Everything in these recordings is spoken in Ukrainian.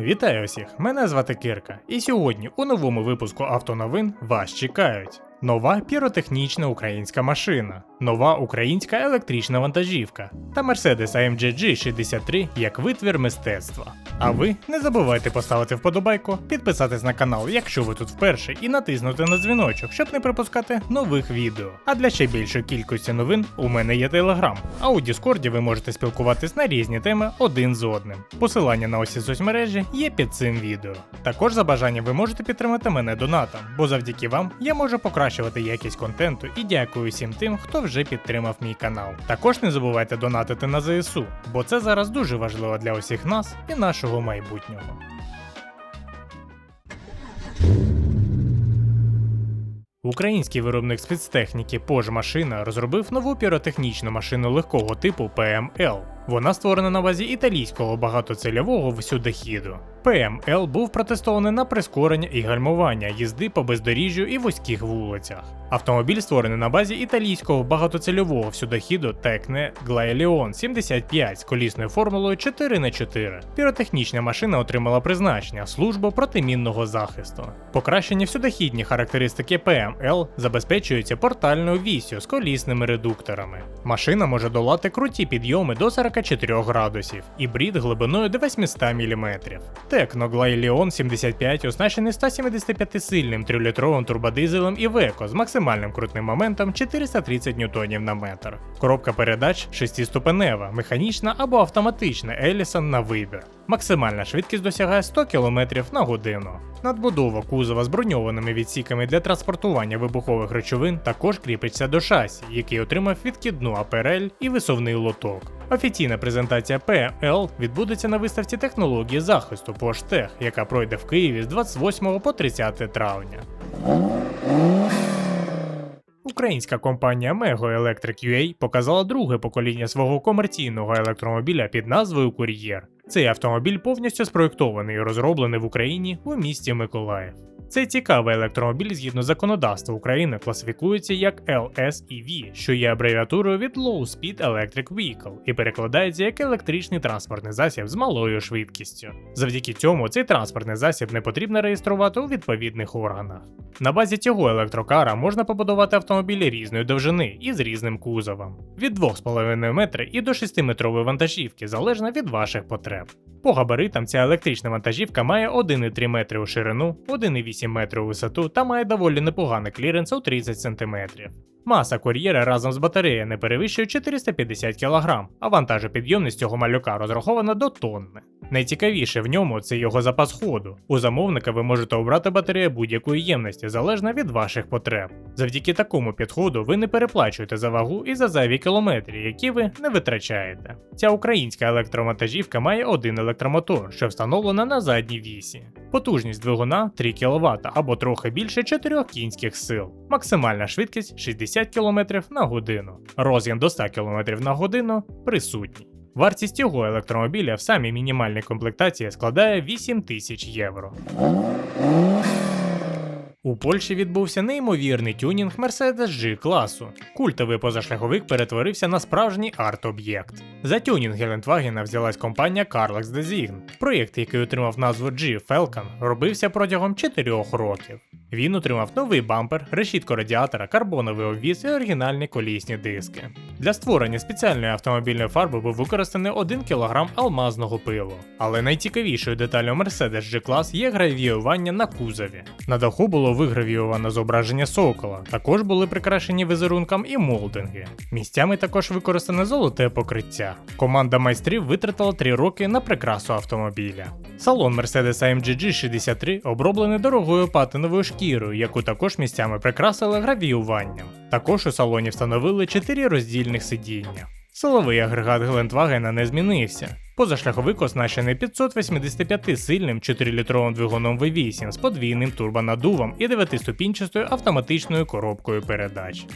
Вітаю всіх! Мене звати Кирка, і сьогодні у новому випуску автоновин вас чекають. Нова піротехнічна українська машина, нова українська електрична вантажівка та Mercedes AMG G63 як витвір мистецтва. А ви не забувайте поставити вподобайку, підписатись на канал, якщо ви тут вперше, і натиснути на дзвіночок, щоб не пропускати нових відео. А для ще більшої кількості новин у мене є телеграм. А у Діскорді ви можете спілкуватись на різні теми один з одним. Посилання на усі соцмережі є під цим відео. Також за бажанням ви можете підтримати мене донатом, бо завдяки вам я можу покращувати якість контенту і дякую всім тим, хто вже підтримав мій канал. Також не забувайте донатити на ЗСУ, бо це зараз дуже важливо для усіх нас і нашого майбутнього. Український виробник спецтехніки Пожмашина розробив нову піротехнічну машину легкого типу PML. Вона створена на базі італійського багатоцільового всюдохіду. PML був протестований на прискорення і гальмування їзди по бездоріжжю і вузьких вулицях. Автомобіль створений на базі італійського багатоцільового всюдохіду Tecne Glaileon 75 з колісною формулою 4х4. Піротехнічна машина отримала призначення службу протимінного захисту. Покращені всюдохідні характеристики PML забезпечуються портальною вісю з колісними редукторами. Машина може долати круті підйоми до 44 градусів і брід глибиною до 800 мм. Tecno Glaileon 75 оснащений 175-сильним 3-літровим турбодизелем і веко з максимальним крутним моментом 430 ньютонів на метр. Коробка передач 6-ступенева, механічна або автоматична Елісон на вибір. Максимальна швидкість досягає 100 км на годину. Надбудова кузова з броньованими відсіками для транспортування вибухових речовин також кріпиться до шасі, який отримав відкидну аперель і висувний лоток. Офіційна презентація PL відбудеться на виставці технології захисту Поштех, яка пройде в Києві з 28 по 30 травня. Українська компанія Mego Electric UA показала друге покоління свого комерційного електромобіля під назвою Кур'єр. Цей автомобіль повністю спроєктований і розроблений в Україні у місті Миколаїв. Цей цікавий електромобіль згідно законодавства України класифікується як LSEV, що є абревіатурою від Low Speed Electric Vehicle і перекладається як електричний транспортний засіб з малою швидкістю. Завдяки цьому цей транспортний засіб не потрібно реєструвати у відповідних органах. На базі цього електрокара можна побудувати автомобілі різної довжини і з різним кузовом від 2,5 метри і до 6-метрової вантажівки, залежно від ваших потреб реп. По габаритам ця електрична вантажівка має 1,3 метри у ширину, 1,8 метри у висоту та має доволі непоганий кліренс у 30 см. Маса кур'єра разом з батареєю не перевищує 450 кг, а вантажопідйомність цього малюка розрахована до тонни. Найцікавіше в ньому це його запас ходу. У замовника ви можете обрати батарею будь-якої ємності, залежно від ваших потреб. Завдяки такому підходу ви не переплачуєте за вагу і за зайві кілометри, які ви не витрачаєте. Ця українська електровантажівка має один електромотор, що встановлена на задній вісі. Потужність двигуна 3 кВт або трохи більше 4 кінських сил. Максимальна швидкість 60 км на годину. роз'єм до 100 км на годину присутній. Вартість цього електромобіля в самій мінімальній комплектації складає 8 тисяч євро. У Польщі відбувся неймовірний тюнінг Mercedes G класу. Культовий позашляховик перетворився на справжній арт-об'єкт. За тюнінг Гелендвагена взялась компанія Carlex Design. Проєкт, який отримав назву G Falcon, робився протягом 4 років. Він отримав новий бампер, решітку радіатора, карбоновий обвіз і оригінальні колісні диски. Для створення спеціальної автомобільної фарби був використаний 1 кг алмазного пилу. Але найцікавішою деталлю Mercedes G-Class є гравіювання на кузові. На даху було вигравіювано зображення сокола, також були прикрашені візерунком і молдинги. Місцями також використане золоте покриття. Команда майстрів витратила 3 роки на прикрасу автомобіля. Салон Mercedes AMG G63 оброблений дорогою патиновою шкірою, яку також місцями прикрасили гравіюванням. Також у салоні встановили 4 роздільних сидіння. Силовий агрегат Гелендвагена не змінився. Позашляховик оснащений 585-сильним 4-літровим двигуном V8 з подвійним турбонадувом і 9-ступінчастою автоматичною коробкою передач.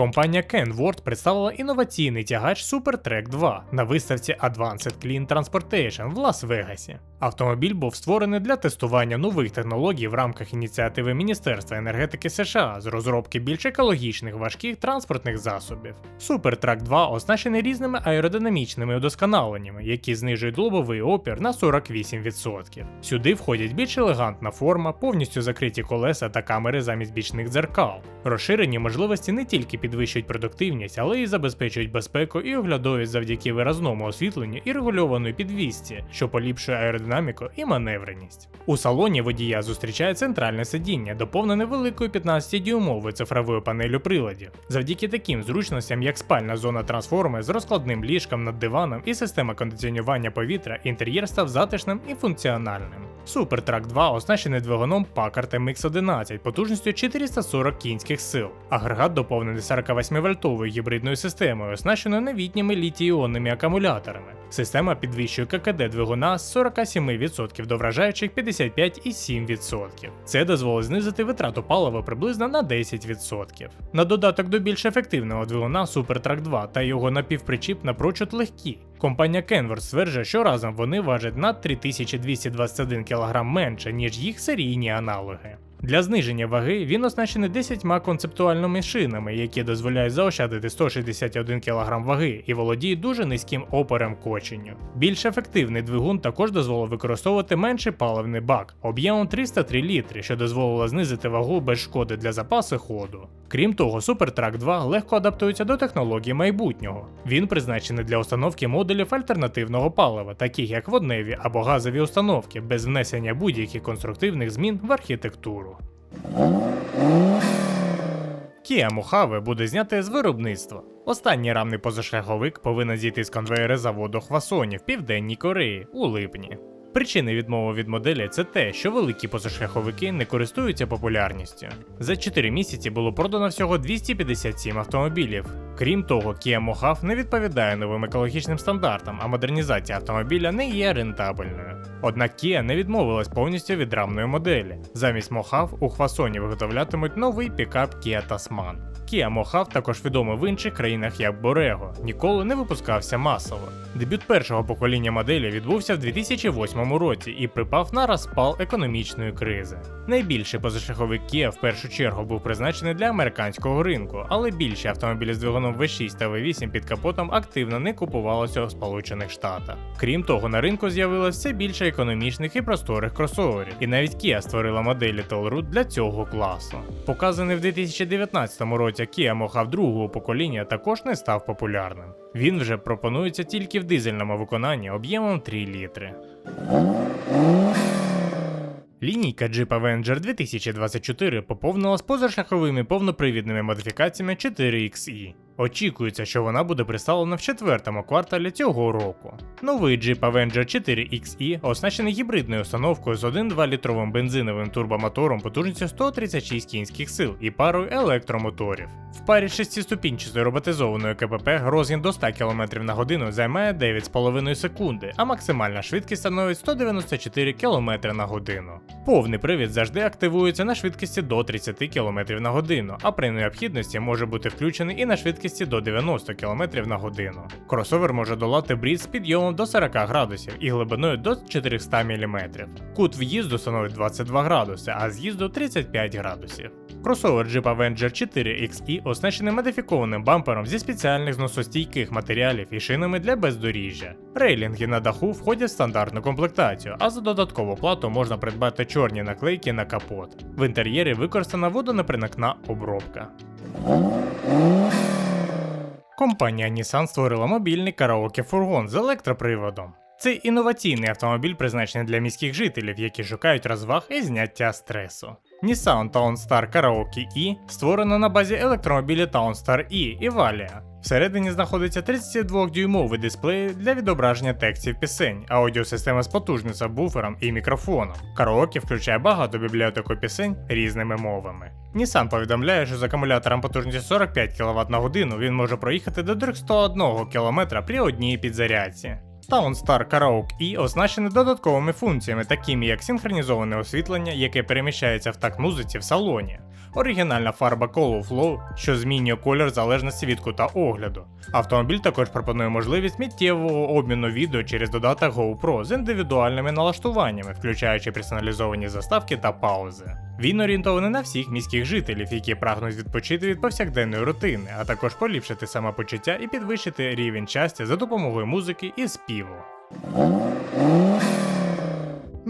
Компанія Kenworth представила інноваційний тягач SuperTrack 2 на виставці Advanced Clean Transportation в Лас-Вегасі. Автомобіль був створений для тестування нових технологій в рамках ініціативи Міністерства енергетики США з розробки більш екологічних важких транспортних засобів. SuperTrack 2 оснащений різними аеродинамічними удосконаленнями, які знижують лобовий опір на 48%. Сюди входять більш елегантна форма, повністю закриті колеса та камери замість бічних дзеркал. Розширені можливості не тільки підвищують продуктивність, але й забезпечують безпеку і оглядовість завдяки виразному освітленню і регульованої підвісці, що поліпшує аеродинаміку і маневреність. У салоні водія зустрічає центральне сидіння, доповнене великою 15-дюймовою цифровою панелю приладів. Завдяки таким зручностям, як спальна зона трансформи з розкладним ліжком над диваном і система кондиціонування повітря, інтер'єр став затишним і функціональним. SuperTrack 2 оснащений двигуном Packard MX11 потужністю 440 кінських сил. Агрегат доповнений 48-вольтовою гібридною системою, оснащеною новітніми літій-іонними акумуляторами. Система підвищує ККД двигуна з 47% до вражаючих 55,7%. Це дозволить знизити витрату палива приблизно на 10%. На додаток до більш ефективного двигуна SuperTrack 2 та його напівпричіп напрочуд легкі. Компанія Kenworth стверджує, що разом вони важать на 3221 кг менше, ніж їх серійні аналоги. Для зниження ваги він оснащений 10 концептуальними шинами, які дозволяють заощадити 161 кг ваги і володіє дуже низьким опором коченню. Більш ефективний двигун також дозволив використовувати менший паливний бак об'ємом 303 літри, що дозволило знизити вагу без шкоди для запасу ходу. Крім того, SuperTrack 2 легко адаптується до технологій майбутнього. Він призначений для установки модулів альтернативного палива, таких як водневі або газові установки, без внесення будь-яких конструктивних змін в архітектуру. Kia Mojave буде зняти з виробництва. Останній рамний позашляховик повинен зійти з конвейера заводу Хвасоні в Південній Кореї у липні. Причини відмови від моделі це те, що великі позашляховики не користуються популярністю. За 4 місяці було продано всього 257 автомобілів. Крім того, Kia Mojave не відповідає новим екологічним стандартам, а модернізація автомобіля не є рентабельною. Однак Kia не відмовилась повністю від рамної моделі. Замість Mojave у Хвасоні виготовлятимуть новий пікап Kia Tasman. Kia Mojave також відомий в інших країнах як Borrego, ніколи не випускався масово. Дебют першого покоління моделі відбувся в 2008 році і припав на розпал економічної кризи. Найбільший позашляховик Kia в першу чергу був призначений для американського ринку, але більші автомобілі з двигуном V6 та V8 під капотом активно не купувалося у Сполучених Штатах. Крім того, на ринку з'явилося все більше економічних і просторих кросоверів, і навіть Kia створила моделі Tollroot для цього класу. Показаний в 2019 році Kia Mojave другого покоління також не став популярним. Він вже пропонується тільки в дизельному виконанні об'ємом 3 літри. Лінійка Jeep Avenger 2024 поповнилась позашляховими повнопривідними модифікаціями 4XE. Очікується, що вона буде представлена в четвертому кварталі цього року. Новий Jeep Avenger 4XE оснащений гібридною установкою з 1,2 літровим бензиновим турбомотором потужністю 136 кінських сил і парою електромоторів. В парі шестиступінчатої роботизованої КПП розгін до 100 км на годину займає 9,5 секунди, а максимальна швидкість становить 194 км на годину. Повний привід завжди активується на швидкості до 30 км на годину, а при необхідності може бути включений і на швидкості до 90 км на годину. Кросовер може долати брід з підйомом до 40 градусів і глибиною до 400 мм. Кут в'їзду становить 22 градуси, а з'їзду 35 градусів. Кросовер Jeep Avenger 4 XE оснащений модифікованим бампером зі спеціальних зносостійких матеріалів і шинами для бездоріжжя. Рейлінги на даху входять в стандартну комплектацію, а за додаткову плату можна придбати чорні наклейки на капот. В інтер'єрі використана водонеприникна обробка. Компанія Nissan створила мобільний караоке-фургон з електроприводом. Це інноваційний автомобіль, призначений для міських жителів, які шукають розваг і зняття стресу. Nissan Townstar Karaoke E створено на базі електромобіля Townstar E і Valia. Всередині знаходиться 32-дюймовий дисплей для відображення текстів пісень, аудіосистема з потужним сабвуфером і мікрофоном. Караоке включає багато бібліотеку пісень різними мовами. Nissan повідомляє, що з акумулятором потужністю 45 кВт на годину він може проїхати до 301 км при одній підзарядці. Townstar Karaoke E оснащений додатковими функціями, такими як синхронізоване освітлення, яке переміщається в такт музиці в салоні. Оригінальна фарба Color Flow, що змінює колір в залежності від кута огляду. Автомобіль також пропонує можливість миттєвого обміну відео через додаток GoPro з індивідуальними налаштуваннями, включаючи персоналізовані заставки та паузи. Він орієнтований на всіх міських жителів, які прагнуть відпочити від повсякденної рутини, а також поліпшити самопочуття і підвищити рівень щастя за допомогою музики і співу.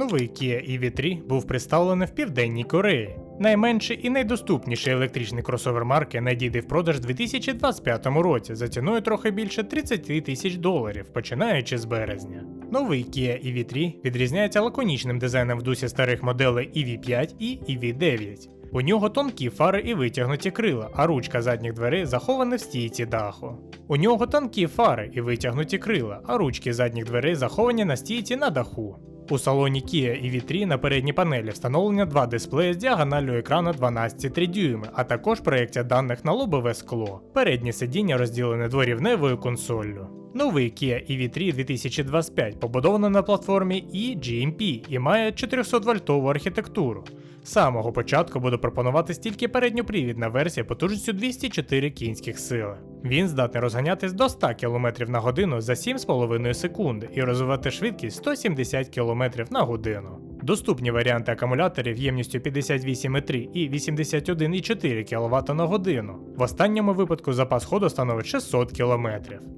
Новий Kia EV3 був представлений в Південній Кореї. Найменший і найдоступніший електричний кросовер марки надійде в продаж у 2025 році за ціною трохи більше 30 тисяч доларів, починаючи з березня. Новий Kia EV3 відрізняється лаконічним дизайном в дусі старих моделей EV5 і EV9. У нього тонкі фари і витягнуті крила, а ручка задніх дверей захована в стійці даху. У нього тонкі фари і витягнуті крила, а ручки задніх дверей заховані на стійці на даху. У салоні Kia EV3 на передній панелі встановлено два дисплеї з діагоналлю екрану 12,3 дюйми, а також проекція даних на лобове скло. Переднє сидіння розділене дворівневою консоллю. Новий Kia EV3 2025 побудовано на платформі eGMP і має 400-вольтову архітектуру. З самого початку буде пропонувати стільки передньопривідна версія потужністю 204 кінських сили. Він здатний розганятись до 100 км на годину за 7,5 секунди і розвивати швидкість 170 км на годину. Доступні варіанти акумуляторів ємністю 58,3 і 81,4 кВт на годину. В останньому випадку запас ходу становить 600 км.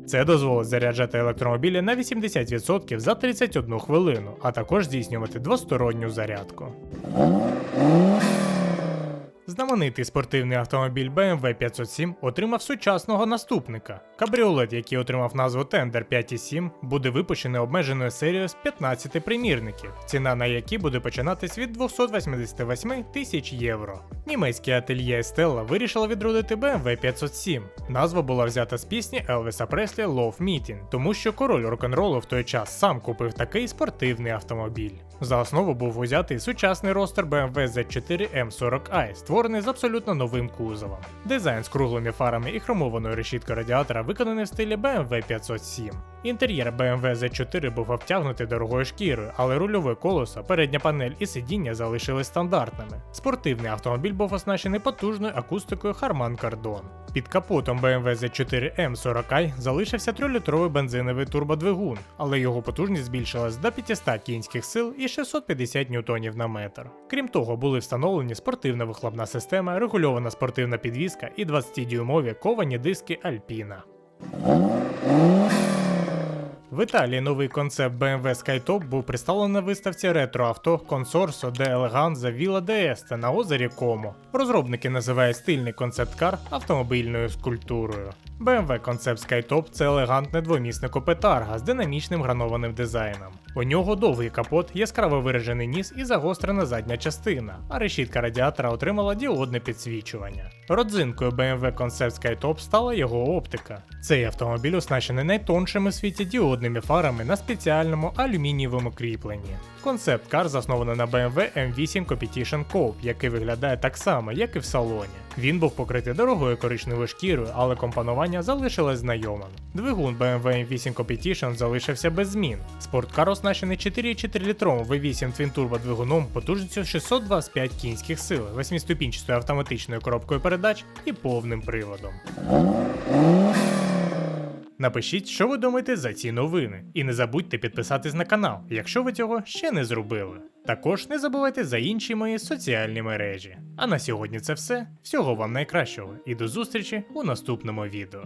Це дозволить заряджати електромобілі на 80% за 31 хвилину, а також здійснювати двосторонню зарядку. Знаменитий спортивний автомобіль BMW 507 отримав сучасного наступника. Кабріолет, який отримав назву Tender 5.7, буде випущений обмеженою серією з 15 примірників, ціна на які буде починатись від 288 тисяч євро. Німецьке ательє Estella вирішило відродити BMW 507. Назва була взята з пісні Елвіса Преслі Love Meeting, тому що король рок-н-ролу в той час сам купив такий спортивний автомобіль. За основу був узятий сучасний ростер BMW Z4 M40i, створений з абсолютно новим кузовом. Дизайн з круглими фарами і хромованою решіткою радіатора виконаний в стилі BMW 507. Інтер'єр BMW Z4 був обтягнутий дорогою шкірою, але рульове колесо, передня панель і сидіння залишились стандартними. Спортивний автомобіль був оснащений потужною акустикою Harman Kardon. Під капотом BMW Z4 M40i залишився 3-літровий бензиновий турбодвигун, але його потужність збільшилась до 500 кінських сил і 650 ньютонів на метр. Крім того, були встановлені спортивна вихлопна система, регульована спортивна підвізка і 20-дюймові ковані диски Alpina. В Італії новий концепт BMW Skytop був представлений на виставці ретроавто Консорсо де Eleganza Villa d'Este на озері Комо. Розробники називають стильний концепт-кар автомобільною скульптурою. BMW Concept Skytop це елегантне двомісне купе Тарга з динамічним гранованим дизайном. У нього довгий капот, яскраво виражений ніс і загострена задня частина, а решітка радіатора отримала діодне підсвічування. Родзинкою BMW Concept Skytop стала його оптика. Цей автомобіль оснащений найтоншими в світі діодними фарами на спеціальному алюмінієвому кріпленні. Концепт кар заснований на BMW M8 Competition Coupe, який виглядає так само, як і в салоні. Він був покритий дорогою коричневою шкірою, але компонування залишилось знайомим. Двигун BMW M8 Competition залишився без змін. Спорткар оснащений 4,4 літровим V8 Twin Turbo двигуном потужністю 625 кінських сил, 8-ступінчастою автоматичною коробкою передач і повним приводом. Напишіть, що ви думаєте за ці новини, і не забудьте підписатись на канал, якщо ви цього ще не зробили. Також не забувайте за інші мої соціальні мережі. А на сьогодні це все. Всього вам найкращого і до зустрічі у наступному відео.